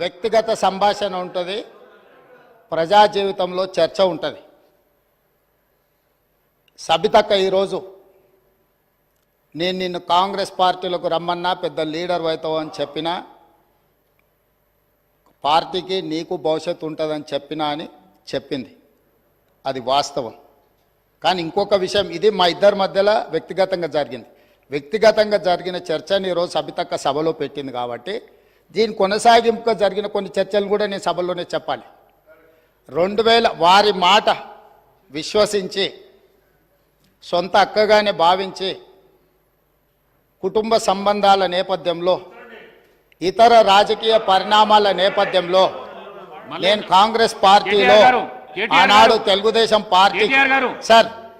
వ్యక్తిగత సంభాషణ ఉంటుంది ప్రజా జీవితంలో చర్చ ఉంటుంది. సబితక్క ఈరోజు నేను నిన్ను కాంగ్రెస్ పార్టీలకు రమ్మన్నా పెద్ద లీడర్ అవుతావు అని చెప్పినా పార్టీకి నీకు భవిష్యత్తు ఉంటుందని చెప్పినా అని చెప్పింది. అది వాస్తవం. కానీ ఇంకొక విషయం ఇది మా ఇద్దరి మధ్యలో వ్యక్తిగతంగా జరిగింది. వ్యక్తిగతంగా జరిగిన చర్చని ఈరోజు సబితక్క సభలో పెట్టింది కాబట్టి దీని కొనసాగింపుగా జరిగిన కొన్ని చర్చలు కూడా నేను సభలోనే చెప్పాలి రెండు వేల వారి మాట విశ్వసించి సొంత అక్కగానే భావించి కుటుంబ సంబంధాల నేపథ్యంలో ఇతర రాజకీయ పరిణామాల నేపథ్యంలో నేను కాంగ్రెస్ పార్టీలో ఆనాడు. తెలుగుదేశం పార్టీ. సార్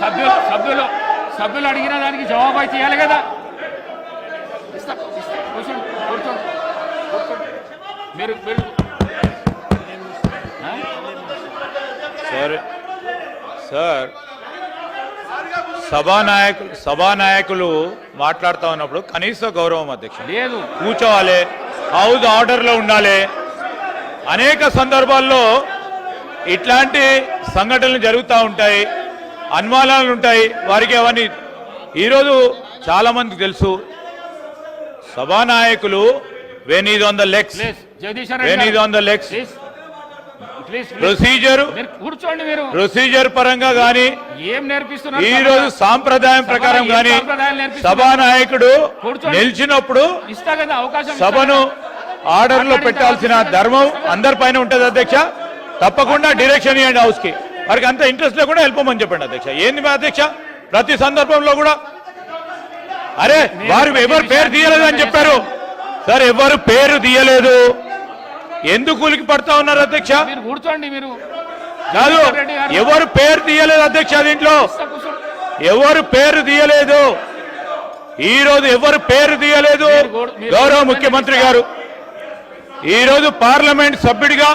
సభ్యులు సభ్యులు సభ్యులు అడిగిన దానికి జవాబు అయితే ఇవ్వాలి కదా. ఇస్తా ఇస్తా కూర్చోండి కూర్చోండి కూర్చోండి. మీరు? సార్. సార్ సభానాయకులు సభానాయకులు మాట్లాడుతూ ఉన్నప్పుడు కనీస గౌరవం అధ్యక్ష లేదు. కూర్చోవాలి. హౌస్ ఆర్డర్లో ఉండాలి. అనేక సందర్భాల్లో ఇట్లాంటి సంఘటనలు జరుగుతూ ఉంటాయి. అనుమానాలు ఉంటాయి వారికి అవన్నీ ఈరోజు చాలామందికి తెలుసు సభానాయకులు when is on the legs Jagadishwar when is. On the legs please. Procedure కూర్చోండి మీరు ప్రొసీజర్ పరంగా కానీ ఏం నేర్పిస్తున్నారు ఈ రోజు సాంప్రదాయం ప్రకారం గాని? సభానాయకుడు. నిలిచినప్పుడు ఇస్తా కదా అవకాశం ఇస్తా సభను. ఆర్డర్లో పెట్టాల్సిన ధర్మం అందరిపైన ఉంటది అధ్యక్ష తప్పకుండా డిరెక్షన్ ఇవ్వండి హౌస్కి వారికి అంత ఇంట్రెస్ట్ లేకుండా వెళ్ళిపోమని చెప్పండి అధ్యక్ష. ఏంది మా అధ్యక్ష? ప్రతి సందర్భంలో కూడా అరే వారు ఎవరు పేరు తీయలేదు అని చెప్పారు. సార్ ఎవరు పేరు తీయలేదు. ఎందుకు ఉలికి పడతా ఉన్నారు అధ్యక్ష? కూర్చోండి మీరు. కాదు. ఎవరు పేరు తీయలేదు అధ్యక్ష దీంట్లో. ఎవరు పేరు తీయలేదు? ఈ రోజు ఎవరు పేరు తీయలేదు? గౌరవ- ముఖ్యమంత్రి గారు. ఈ రోజు పార్లమెంట్ సభ్యుడిగా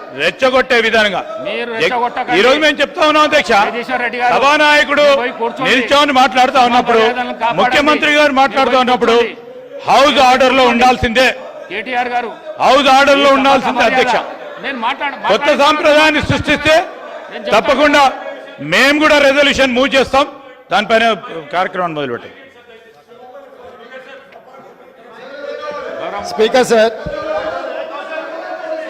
రెచ్చగొట్టే విధంగా మీరు రెచ్చగొట్టకండి. ఈ రోజు మేము చెప్తా ఉన్నాం అధ్యక్ష సభానాయకుడు. నిల్చొని మాట్లాడుతూ ఉన్నప్పుడు. ముఖ్యమంత్రి గారు మాట్లాడుతూ ఉన్నప్పుడు. హౌస్ ఆర్డర్లో ఉండాల్సిందే కేటీఆర్ గారు హౌస్ ఆర్డర్లో ఉండాల్సిందే అధ్యక్ష నేను మాట్లాడ కొత్త. సాంప్రదాయాన్ని సృష్టిస్తే. తప్పకుండా మేము కూడా రెజల్యూషన్ మూవ్ చేస్తాం దానిపైన కార్యక్రమాన్ని మొదలుపెట్టాం స్పీకర్ సార్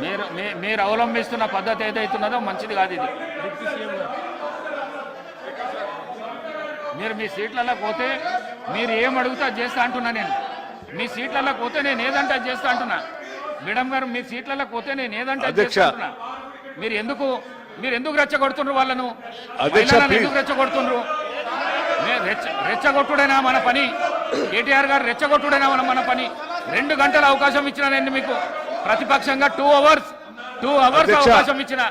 మీరు మీరు అవలంబిస్తున్న పద్ధతి ఏదైతున్నదో మంచిది కాదు ఇది. మీరు మీ సీట్లలో పోతే మీరు ఏం అడుగుతా చేస్తా అంటున్నా నేను. మీ సీట్లలో పోతే నేను ఏదంటే అది చేస్తా అంటున్నా. మేడం గారు మీ సీట్లలో పోతే నేను ఏదంటే. చేస్తా అంటున్నా. మీరు ఎందుకు మీరు ఎందుకు రెచ్చగొడుతుండ్రు వాళ్ళను. ఎందుకు రెచ్చగొడుతుండ్రు మే- రెచ్చ రెచ్చగొట్టుడైనా మన పని? కేటీఆర్ గారు రెచ్చగొట్టుడైనా మన మన పని? రెండు గంటల అవకాశం ఇచ్చిన నేను మీకు. ప్రతిపక్షంగా టూ అవర్స్ టూ అవర్స్. అవకాశం ఇచ్చిన.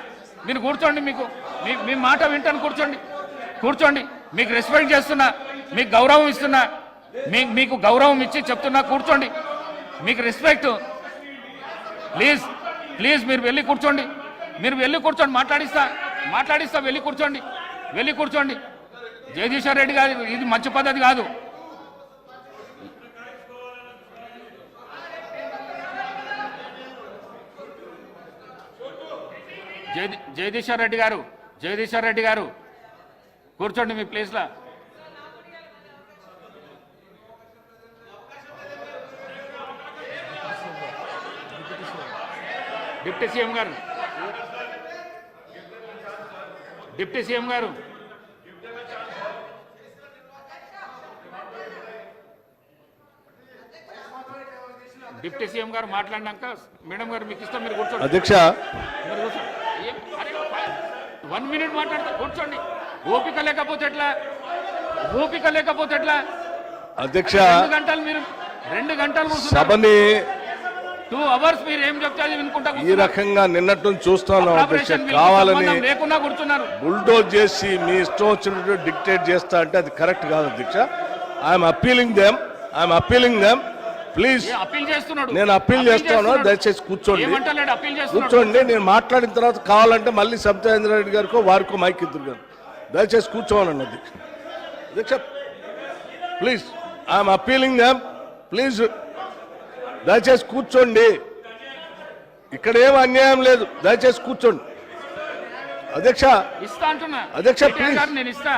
మీరు కూర్చోండి మీకు. మీ మీ మాట వింటాను కూర్చోండి. కూర్చోండి. మీకు రెస్పెక్ట్ చేస్తున్నా మీకు గౌరవం ఇస్తున్నా మీ మీకు గౌరవం ఇచ్చి చెప్తున్నా కూర్చోండి. మీకు రెస్పెక్ట్ ప్లీజ్ ప్లీజ్ మీరు వెళ్ళి కూర్చోండి. మీరు వెళ్ళి కూర్చోండి మాట్లాడిస్తా. మాట్లాడిస్తా వెళ్ళి కూర్చోండి. వెళ్ళి కూర్చోండి. జగదీశ్వర్ రెడ్డి గారు ఇది మంచి పద్ధతి కాదు. జగదీ జగదీశ్వర్ రెడ్డి గారు జగదీశ్వర్ రెడ్డి గారు. కూర్చోండి మీ ప్లేస్లో డిప్యూటీ సీఎం గారు. డిప్యూటీ సీఎం గారు. డిప్యూటీ సీఎం గారు మాట్లాడినాక మేడం గారు మీకు ఇష్టం మీరు కూర్చోండి. అధ్యక్ష. వన్ మినిట్ మాట్లాడతా కూర్చోండి. ఓపిక లేకపోతే ఎట్లా? ఓపిక లేకపోతే ఎట్లా? అధ్యక్ష. గంటలు మీరు రెండు గంటలు సభని టూ అవర్స్ మీరు ఏం చెప్తే అది వినుకుంటా ఈ. రకంగా నిన్నట్టు బిల్లుకి కావాలని లేకుండా కూర్చున్నారు. బుల్డోజ్ చేసి మీ ఇష్టం వచ్చినట్టు డిక్టేట్ చేస్తా అంటే అది కరెక్ట్ కాదు అధ్యక్ష. I'm appealing them I'm appealing them please. నేను అప్పీల్ చేస్తాను. దయచేసి కూర్చోండి. కూర్చోండి నేను మాట్లాడిన తర్వాత కావాలంటే మళ్ళీ సత్యేంద్ర రెడ్డి గారికో వారికో మైక్ ఇద్దరు గారు దయచేసి కూర్చోవాలండి అధ్యక్ష అధ్యక్ష please I'm appealing them please దయచేసి కూర్చోండి. ఇక్కడ ఏం అన్యాయం లేదు. దయచేసి కూర్చోండి. అధ్యక్ష అధ్యక్ష. గారు నేను ఇస్తా.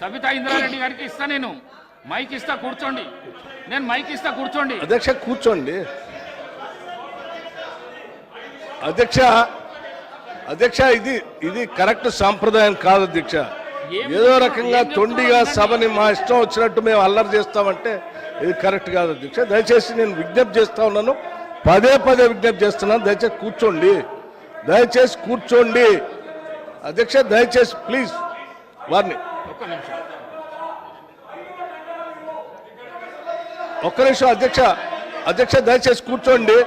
సబితా ఇంద్రారెడ్డి గారికి ఇస్తా నేను. మైక్ ఇస్తా కూర్చోండి. నేను మైక్ ఇస్తా కూర్చోండి. అధ్యక్ష కూర్చోండి. అధ్యక్ష అధ్యక్ష ఇది ఇది కరెక్ట్ సాంప్రదాయం కాదు అధ్యక్ష. ఏదో? రకంగా తొండిగా? సభని మా ఇష్టం వచ్చినట్టు మేము అల్లరి చేస్తామంటే ఇది కరెక్ట్ కాదు అధ్యక్ష. దయచేసి నేను విజ్ఞప్తి చేస్తా ఉన్నాను. పదే పదే విజ్ఞప్తి చేస్తున్నాను. దయచేసి కూర్చోండి. దయచేసి కూర్చోండి. అధ్యక్ష దయచేసి ప్లీజ్ వారిని. ఒక్క నిమిషం. ఒక్క నిమిషం అధ్యక్ష అధ్యక్ష దయచేసి కూర్చోండి.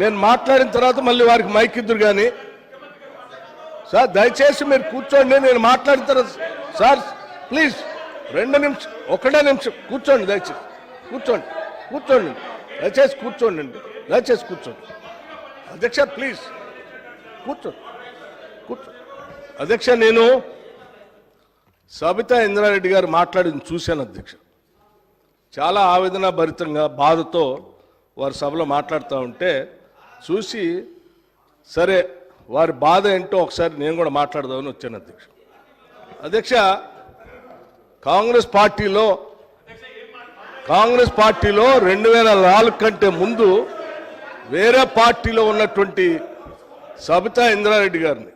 నేను మాట్లాడిన తర్వాత మళ్ళీ వారికి మైక్ ఇద్దరు కానీ సార్ దయచేసి మీరు కూర్చోండి నేను మాట్లాడిన తర్వాత సార్ ప్లీజ్ రెండు నిమిషం ఒకటే నిమిషం కూర్చోండి దయచేసి. కూర్చోండి కూర్చోండి దయచేసి కూర్చోండి అండి దయచేసి కూర్చోండి. అధ్యక్ష ప్లీజ్ కూర్చోండి కూర్చో అధ్యక్ష నేను సబితా ఇంద్రారెడ్డి గారు మాట్లాడింది చూశాను అధ్యక్ష. చాలా ఆవేదన భరితంగా బాధతో వారి సభలో మాట్లాడుతూ ఉంటే చూసి సరే వారి బాధ ఏంటో ఒకసారి నేను కూడా మాట్లాడదామని వచ్చాను అధ్యక్ష. అధ్యక్ష కాంగ్రెస్ పార్టీలో కాంగ్రెస్ పార్టీలో రెండు వేల నాలుగు కంటే ముందు వేరే పార్టీలో ఉన్నటువంటి సబితా ఇంద్రారెడ్డి గారిని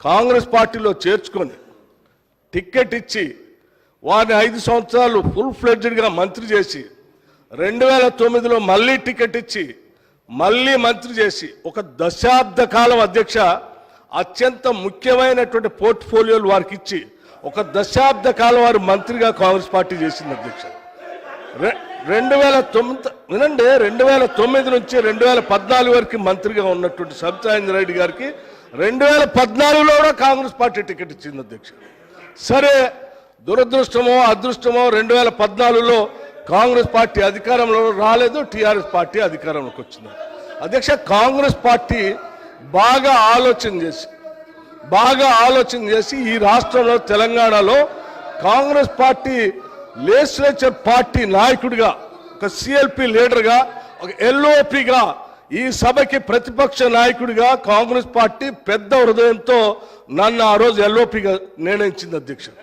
కాంగ్రెస్ పార్టీలో చేర్చుకొని టిక్కెట్ ఇచ్చి వారిని ఐదు సంవత్సరాలు ఫుల్ ఫ్లెడ్జ్డ్గా మంత్రి చేసి రెండు వేల తొమ్మిదిలో మళ్ళీ టికెట్ ఇచ్చి మళ్ళీ మంత్రి చేసి ఒక దశాబ్ద కాలం అధ్యక్ష అత్యంత ముఖ్యమైనటువంటి పోర్ట్ఫోలియోలు వారికి ఇచ్చి ఒక దశాబ్ద కాలం వారు మంత్రిగా కాంగ్రెస్ పార్టీ చేసింది అధ్యక్ష. రె- రెండు వేల తొమ్మిది వినండి రెండు వేల తొమ్మిది నుంచి రెండు వేల పద్నాలుగు వరకు మంత్రిగా ఉన్నటువంటి సబితా రెడ్డి గారికి రెండు వేల పద్నాలుగులో కూడా కాంగ్రెస్ పార్టీ టికెట్ ఇచ్చింది అధ్యక్ష. సరే దురదృష్టమో అదృష్టమో రెండు వేల పద్నాలుగులో కాంగ్రెస్ పార్టీ అధికారంలో రాలేదు టీఆర్ఎస్ పార్టీ అధికారంలోకి వచ్చింది. అధ్యక్ష కాంగ్రెస్ పార్టీ బాగా ఆలోచన చేసి బాగా ఆలోచన చేసి ఈ రాష్ట్రంలో తెలంగాణలో కాంగ్రెస్ పార్టీ లెజిస్లేచర్ పార్టీ నాయకుడిగా ఒక సిఎల్పి లీడర్గా ఒక ఎల్ఓపిగా ఈ సభకి ప్రతిపక్ష నాయకుడిగా కాంగ్రెస్ పార్టీ పెద్ద హృదయంతో నన్ను ఆ రోజు ఎల్ఓపిగా నిర్ణయించింది అధ్యక్షుడు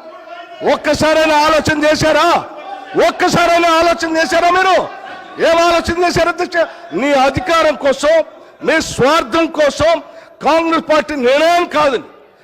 ఒక్కసారైనా ఆలోచన చేశారా? ఒక్కసారైనా ఆలోచన చేశారా మీరు? ఏం ఆలోచన చేశారు? అధ్యక్ష నీ అధికారం కోసం నీ స్వార్థం కోసం కాంగ్రెస్ పార్టీ నిర్ణయం కాదు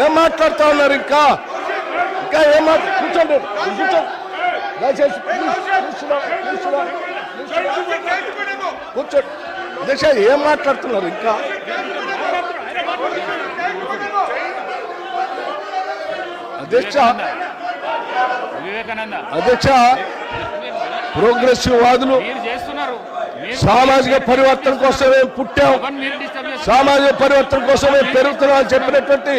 ఏం మాట్లాడుతా ఉన్నారు ఇంకా? ఇంకా ఏం కూర్చోండి కూర్చోండి దయచేసి. కూర్చోండి. అధ్యక్ష ఏం మాట్లాడుతున్నారు ఇంకా? అధ్యక్ష వివేకానంద. అధ్యక్ష ప్రోగ్రెసివ్ వాదులు. చేస్తున్నారు. సామాజిక పరివర్తన కోసమే పుట్టాం. సామాజిక పరివర్తన కోసమే పెరుగుతున్నామని చెప్పినటువంటి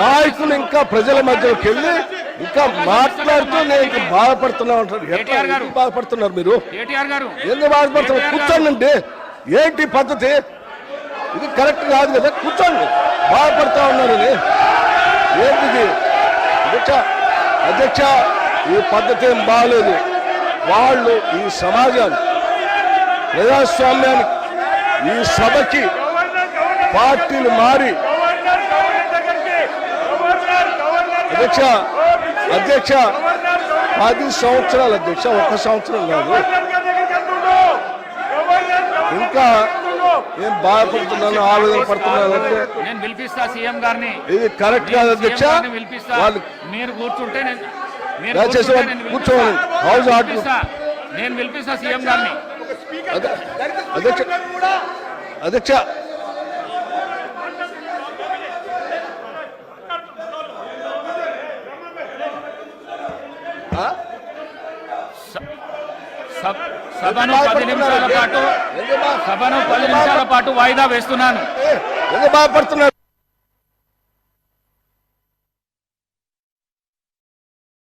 నాయకులు ఇంకా ప్రజల మధ్యలోకి వెళ్ళి ఇంకా మాట్లాడుతూ నేను ఇంకా బాధపడుతున్నా ఉంటారు ఎట్లా? బాధపడుతున్నారు మీరు? ఎందుకు బాధపడుతున్నారు. కూర్చోండి. ఏంటి పద్ధతి? ఇది కరెక్ట్ కాదు కదా? కూర్చోండి. బాధపడుతూ ఉన్నారు ఇది. ఏంటి ఇది? అధ్యక్ష అధ్యక్ష ఈ పద్ధతి ఏం బాగలేదు వాళ్ళు ఈ సమాజాన్ని ప్రజాస్వామ్యానికి ఈ సభకి పార్టీలు మారి అధ్యక్ష అధ్యక్ష పది సంవత్సరాలు అధ్యక్ష ఒక్క సంవత్సరం కాదు. ఇంకా ఏం బాధపడుతున్నాను ఆవేదన పడుతున్నాను అంటే నేను పిలిపిస్తా సీఎం గారిని. ఇది కరెక్ట్ కాదు అధ్యక్ష. వాళ్ళు మీరు కూర్చుంటే నేను కూర్చోవాలి. House order. నేను పిలిపిస్తా సీఎం గారిని. అధ్యక్ష సభను పది నిమిషాల పాటు సభను పది నిమిషాల పాటు వాయిదా వేస్తున్నాను బాధపడుతున్నాను